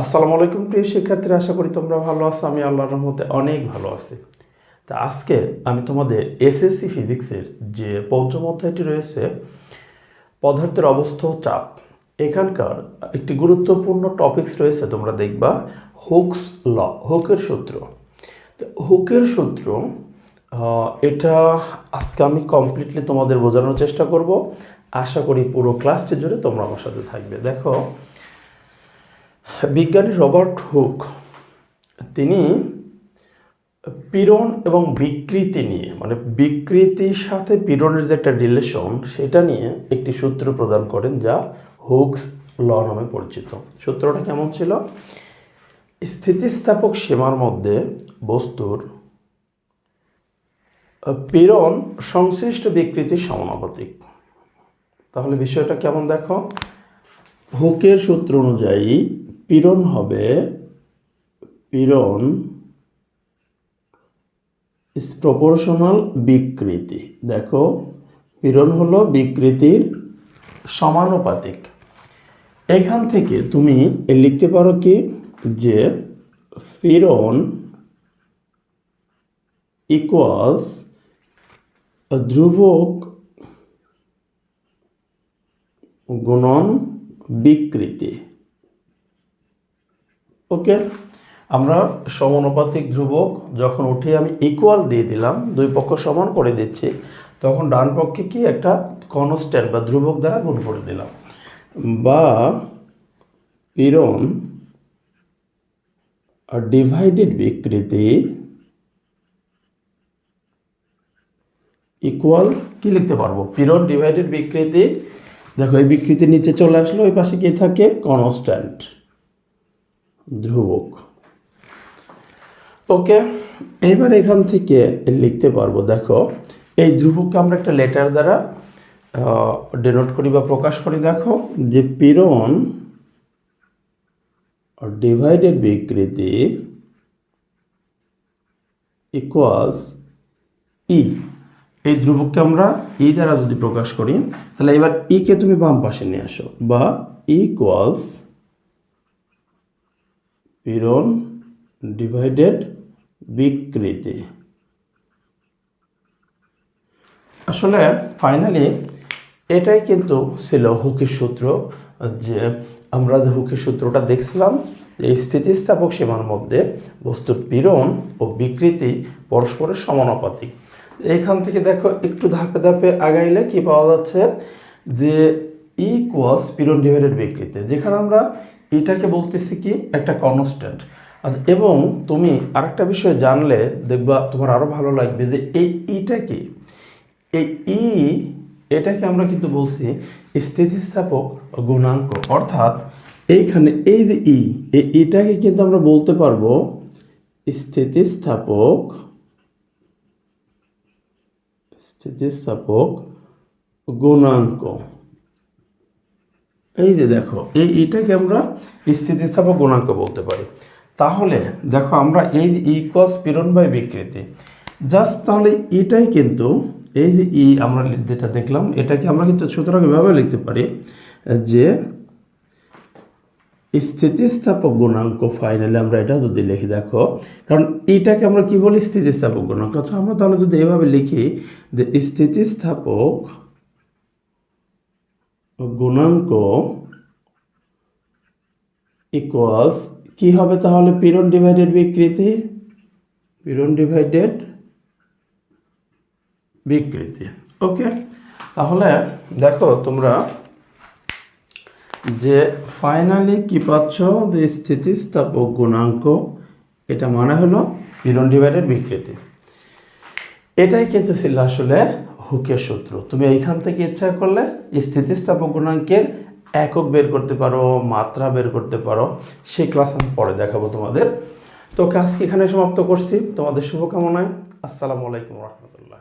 আসসালামু আলাইকুম, প্রিয় শিক্ষার্থীরা, আশা করি তোমরা ভালো আছো। আমি আল্লাহর রহমতে অনেক ভালো আছি। তা আজকে আমি তোমাদের এসএসসি ফিজিক্সের যে পঞ্চম অধ্যায়টি রয়েছে, পদার্থের অবস্থা চাপ, এখানকার একটি গুরুত্বপূর্ণ টপিকস রয়েছে, তোমরা দেখবা। হুকস ল, হুকের সূত্র। হুকের সূত্র এটা আজকে আমি কমপ্লিটলি তোমাদের বোঝানোর চেষ্টা করব। আশা করি পুরো ক্লাসটি জুড়ে তোমরা আমার সাথে থাকবে। দেখো বিজ্ঞানী রবার্ট হুক, তিনি পীড়ন এবং বিকৃতি নিয়ে মানে বিকৃতির সাথে পীড়নের যে একটা রিলেশন সেটা নিয়ে একটি সূত্র প্রদান করেন যা হুকস ল নামে পরিচিত। সূত্রটা কেমন ছিল? স্থিতিস্থাপক সীমার মধ্যে বস্তুর পীড়ন সংশ্লিষ্ট বিকৃতির সমানুপাতিক। তাহলে বিষয়টা কেমন দেখো? হুকের সূত্র অনুযায়ী পীড়ন হবে, পীড়ন ইজ প্রপোর্শনাল বিকৃতি। দেখো, পীড়ন হলো বিকৃতির সমানুপাতিক। এখান থেকে তুমি লিখতে পারো কি? যে পীড়ন ইকুয়ালস ধ্রুবক গুণন বিকৃতি। ওকে? আমরা সমানুপাতিক ধ্রুবক যখন উঠে আমি ইকুয়াল দিয়ে দিলাম, দুই পক্ষ সমান করে দিচ্ছি, তখন ডান পক্ষে কি একটা কনস্ট্যান্ট বা ধ্রুবক দ্বারা গুণ করে দিলাম। বা পীড়ন ডিভাইডেড বিকৃতি ইকুয়াল কি লিখতে পারব? পীড়ন ডিভাইডেড বিকৃতি, দেখো এই বিকৃতির নিচে চলে আসলো, ওই পাশে কি থাকে? কনস্ট্যান্ট ধ্রুবক। ওকে এবার এখান থেকে লিখতে পারব, দেখো, এই ধ্রুবককে আমরা একটা লেটার দ্বারা ডেনোট করি বা প্রকাশ করি, দেখো, যে পীড়ন ডিভাইডেড বিকৃতি ইকুয়ালস ই এই ধ্রুবককে আমরা ই দ্বারা যদি প্রকাশ করি, তাহলে এবার ই কে তুমি বাম পাশে নিয়ে আসো, বা ইকুয়ালস পীড়ন ডিভাইডেড বিকৃতি। আসলে ফাইনালি এটাই কিন্তু ছিল হুকির সূত্র, যে আমরা যে হুকির সূত্রটা দেখছিলাম, এই স্থিতিস্থাপক সীমার মধ্যে বস্তুর পীড়ন ও বিকৃতি পরস্পরের সমানুপাতিক। এখান থেকে দেখো, একটু ধাপে ধাপে আগাইলে কি পাওয়া যাচ্ছে? যে ই কোয়াস পীড়ন ডিভাইডেড বিকৃতি, যেখানে আমরা এটাকে বলতেছি কি? একটা কনস্ট্যান্ট আচ্ছা এবং তুমি আরেকটা বিষয় জানলে দেখবা তোমার আরও ভালো লাগবে যে এই ইটা কি এই ই এটাকে আমরা কিন্তু বলছি স্থিতিস্থাপক গুণাঙ্ক। অর্থাৎ এইখানে এই যে ই, এই ইটাকে কিন্তু আমরা বলতে পারব স্থিতিস্থাপক স্থিতিস্থাপক গুণাঙ্ক। এই যে দেখো, এই এটাকে আমরা স্থিতিস্থাপক গুণাঙ্ক বলতে পারি। তাহলে দেখো আমরা এই ইকস পীড়ন বাই বিকৃতি। জাস্ট তাহলে এটাই কিন্তু, এই যে ই আমরা যেটা দেখলাম, এটাকে আমরা কিন্তু সুতরাং এভাবে লিখতে পারি যে স্থিতিস্থাপক গুণাঙ্ক ফাইনালি আমরা এটা যদি লিখি, দেখো, কারণ এটাকে আমরা কি বলি? স্থিতিস্থাপক গুণাঙ্ক। আচ্ছা আমরা তাহলে যদি এভাবে লিখি যে স্থিতিস্থাপক গুণাঙ্ক ইকুয়ালস কি হবে তাহলে পীড়ন ডিভাইডেড বিকৃতি? পীড়ন ডিভাইডেড বিকৃতি। ওকে তাহলে দেখো তোমরা যে ফাইনালি কি পাচ্ছ? যে স্থিতিস্থাপক গুণাঙ্ক, এটা মানে হলো পীড়ন ডিভাইডেড বিকৃতি। এটাই কিন্তু ছিল আসলে হুকের সূত্র। তুমি এইখান থেকে ইচ্ছা করলে স্থিতিস্থাপক গুণাঙ্কের একক বের করতে পারো, মাত্রা বের করতে পারো। সেই ক্লাস আমি পরে দেখাবো তোমাদের। তো কাজকে এখানে সমাপ্ত করছি? তোমাদের শুভকামনায়। আসসালামু আলাইকুম রহমতুল্লাহ।